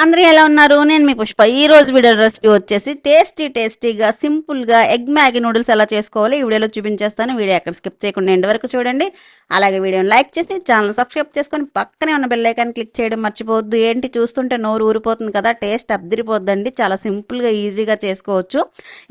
అందరూ ఎలా ఉన్నారు? నేను మీ పుష్ప. ఈ రోజు వీడియో రెసిపీ వచ్చేసి టేస్టీ టేస్టీగా సింపుల్గా ఎగ్ మ్యాగీ నూడిల్స్ ఎలా చేసుకోవాలి ఈ వీడియోలో చూపించేస్తాను. వీడియో ఎక్కడ స్కిప్ చేయకుండా ఎండ్ వరకు చూడండి. అలాగే వీడియోని లైక్ చేసి ఛానల్ సబ్స్క్రైబ్ చేసుకొని పక్కనే ఉన్న బెల్ క్లిక్ చేయడం మర్చిపోవద్దు. ఏంటి చూస్తుంటే నోరు ఊరిపోతుంది కదా టేస్ట్ అబ్దిరిపోద్దండి చాలా సింపుల్గా ఈజీగా చేసుకోవచ్చు.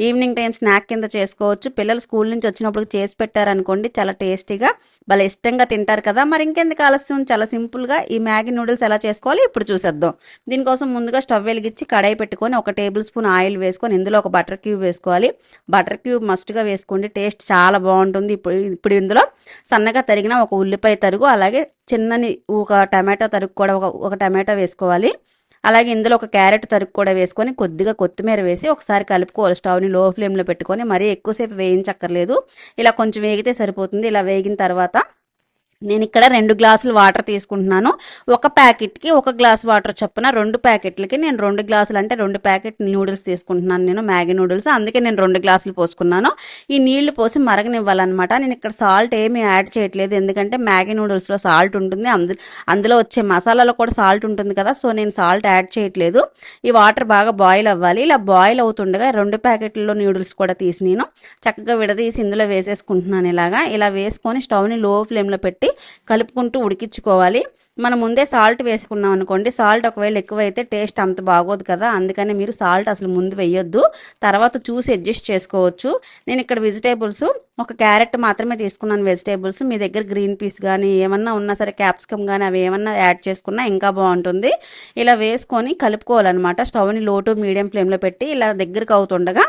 ఈవినింగ్ టైం స్నాక్ కింద చేసుకోవచ్చు. పిల్లలు స్కూల్ నుంచి వచ్చినప్పుడు చేసి పెట్టారనుకోండి చాలా టేస్టీగా భలే ఇష్టంగా తింటారు కదా. మరి ఇంకెందుకు ఆలస్యం? చాలా సింపుల్గా ఈ మ్యాగీ నూడిల్స్ ఎలా చేసుకోవాలి? ఇప్పుడు చూసేద్దాం. దీనికోసం ముందుగా స్టవ్ వెలిగించి కడాయి పెట్టుకొని ఒక టేబుల్ స్పూన్ ఆయిల్ వేసుకొని ఇందులో ఒక బటర్ క్యూబ్ వేసుకోవాలి. బటర్ క్యూబ్ మస్ట్గా వేసుకోండి. టేస్ట్ చాలా బాగుంటుంది. ఇప్పుడు ఇప్పుడు ఇందులో సన్నగా తరిగిన ఒక ఉల్లిపాయ తరుగు అలాగే చిన్నని ఒక టమాటో తరుగు కూడా ఒక ఒక టమాటో వేసుకోవాలి. అలాగే ఇందులో ఒక క్యారెట్ తరుగు కూడా వేసుకొని కొద్దిగా కొత్తిమీర వేసి ఒకసారి కలుపుకోవాలి. స్టవ్ని లో ఫ్లేమ్లో పెట్టుకొని మరీ ఎక్కువసేపు వేయించక్కర్లేదు. ఇలా కొంచెం వేగితే సరిపోతుంది. ఇలా వేగిన తర్వాత నేను ఇక్కడ రెండు గ్లాసులు వాటర్ తీసుకుంటున్నాను. ఒక ప్యాకెట్కి ఒక గ్లాస్ వాటర్ చొప్పున రెండు ప్యాకెట్లకి నేను రెండు గ్లాసులు అంటే రెండు ప్యాకెట్ నూడిల్స్ తీసుకుంటున్నాను నేను మ్యాగీ నూడిల్స్. అందుకే నేను రెండు గ్లాసులు పోసుకున్నాను. ఈ నీళ్ళు పోసి మరగనివ్వాలన్నమాట. నేను ఇక్కడ సాల్ట్ ఏమీ యాడ్ చేయట్లేదు. ఎందుకంటే మ్యాగీ నూడిల్స్లో సాల్ట్ ఉంటుంది. అందు అందులో వచ్చే మసాలాలో కూడా సాల్ట్ ఉంటుంది కదా. సో నేను సాల్ట్ యాడ్ చేయట్లేదు. ఈ వాటర్ బాగా బాయిల్ అవ్వాలి. ఇలా బాయిల్ అవుతుండగా రెండు ప్యాకెట్లలో నూడిల్స్ కూడా తీసి నేను చక్కగా విడదీసి ఇందులో వేసేసుకుంటున్నాను ఇలాగా. ఇలా వేసుకొని స్టవ్ని లో ఫ్లేమ్లో పెట్టి కలుపుకుంటూ ఉడికించుకోవాలి. మనం ముందే సాల్ట్ వేసుకున్నాం అనుకోండి సాల్ట్ ఒకవేళ ఎక్కువైతే టేస్ట్ అంత బాగోదు కదా. అందుకని మీరు సాల్ట్ అసలు ముందు వేయొద్దు. తర్వాత చూసి అడ్జస్ట్ చేసుకోవచ్చు. నేను ఇక్కడ వెజిటేబుల్స్ ఒక క్యారెట్ మాత్రమే తీసుకున్నాను వెజిటేబుల్స్ మీ దగ్గర గ్రీన్ పీస్ కానీ ఏమన్నా ఉన్నా సరే క్యాప్సికమ్ కానీ అవి ఏమన్నా యాడ్ చేసుకున్నా ఇంకా బాగుంటుంది. ఇలా వేసుకొని కలుపుకోవాలన్నమాట. స్టవ్ని లో టు మీడియం ఫ్లేమ్లో పెట్టి ఇలా దగ్గరకు అవుతుండగా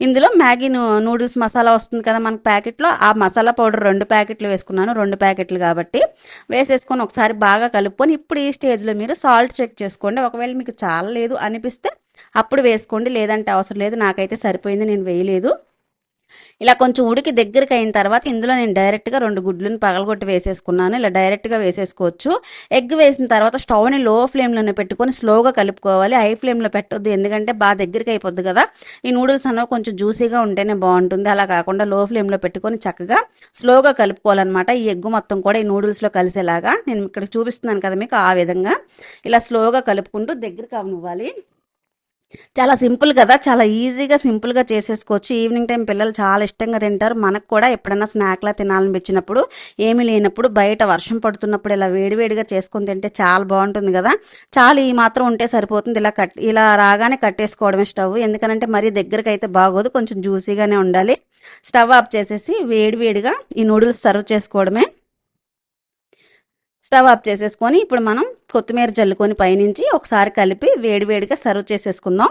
ఇందులో మ్యాగీ నూడిల్స్ మసాలా వస్తుంది కదా మనకు ప్యాకెట్లో. ఆ మసాలా పౌడర్ రెండు ప్యాకెట్లు వేసుకున్నాను రెండు ప్యాకెట్లు కాబట్టి. వేసేసుకొని ఒకసారి బాగా కలుపుకొని ఇప్పుడు ఈ స్టేజ్లో మీరు సాల్ట్ చెక్ చేసుకోండి. ఒకవేళ మీకు చాలా లేదు అనిపిస్తే అప్పుడు వేసుకోండి. లేదంటే అవసరం లేదు. నాకైతే సరిపోయింది నేను వేయలేదు. ఇలా కొంచెం ఉడికి దగ్గరికి అయిన తర్వాత ఇందులో నేను డైరెక్ట్గా రెండు గుడ్లను పగలగొట్టి వేసేసుకున్నాను. ఇలా డైరెక్ట్గా వేసేసుకోవచ్చు. ఎగ్ వేసిన తర్వాత స్టవ్ని లో ఫ్లేమ్లోనే పెట్టుకొని స్లోగా కలుపుకోవాలి. హై ఫ్లేమ్లో పెట్టొద్దు ఎందుకంటే బాగా దగ్గరికి అయిపోద్ది కదా. ఈ నూడిల్స్ అనేవి కొంచెం జ్యూసీగా ఉంటేనే బాగుంటుంది. అలా కాకుండా లో ఫ్లేమ్లో పెట్టుకొని చక్కగా స్లోగా కలుపుకోవాలన్నమాట. ఈ ఎగ్ మొత్తం కూడా ఈ నూడిల్స్లో కలిసేలాగా. నేను ఇక్కడ చూపిస్తున్నాను కదా మీకు ఆ విధంగా. ఇలా స్లోగా కలుపుకుంటూ దగ్గరికి అవనివ్వాలి. చాలా సింపుల్ కదా చాలా ఈజీగా సింపుల్గా చేసేసుకోవచ్చు. ఈవినింగ్ టైం పిల్లలు చాలా ఇష్టంగా తింటారు. మనకు కూడా ఎప్పుడైనా స్నాక్లా తినాలనిపించినప్పుడు ఏమీ లేనప్పుడు బయట వర్షం పడుతున్నప్పుడు ఇలా వేడివేడిగా చేసుకొని తింటే చాలా బాగుంటుంది కదా. చాలా ఈ మాత్రం ఉంటే సరిపోతుంది. ఇలా కట్ ఇలా రాగానే కట్టేసుకోవడమే స్టవ్. ఎందుకనంటే మరీ దగ్గరికి అయితే బాగోదు. కొంచెం జ్యూసీగానే ఉండాలి. స్టవ్ ఆఫ్ చేసేసి వేడివేడిగా ఈ నూడిల్స్ సర్వ్ చేసుకోవడమే. స్టవ్ ఆఫ్ చేసేసుకొని ఇప్పుడు మనం కొత్తిమీర జల్లుకొని పైనుంచి ఒకసారి కలిపి వేడివేడిగా సర్వ్ చేసేసుకుందాం.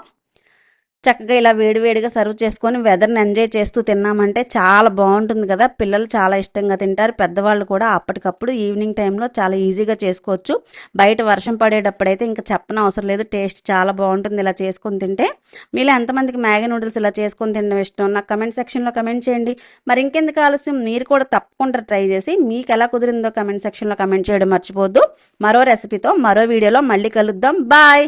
చక్కగా ఇలా వేడివేడిగా సర్వ్ చేసుకొని వెదర్ని ఎంజాయ్ చేస్తూ తిన్నామంటే చాలా బాగుంటుంది కదా. పిల్లలు చాలా ఇష్టంగా తింటారు. పెద్దవాళ్ళు కూడా అప్పటికప్పుడు ఈవినింగ్ టైంలో చాలా ఈజీగా చేసుకోవచ్చు. బయట వర్షం పడేటప్పుడైతే ఇంకా చెప్పన అవసరం లేదు. టేస్ట్ చాలా బాగుంటుంది ఇలా చేసుకొని తింటే. మీలో ఎంతమందికి మ్యాగీ నూడిల్స్ ఇలా చేసుకొని తినడం ఇష్టం? నాకు కమెంట్ సెక్షన్లో కమెంట్ చేయండి. మరి ఇంకెందుకు ఆలస్యం? మీరు కూడా తప్పకుండా ట్రై చేసి మీకు ఎలా కుదిరిందో కమెంట్ సెక్షన్లో కమెంట్ చేయడం మర్చిపోద్దు మరో రెసిపీతో మరో వీడియోలో మళ్ళీ కలుద్దాం. బాయ్!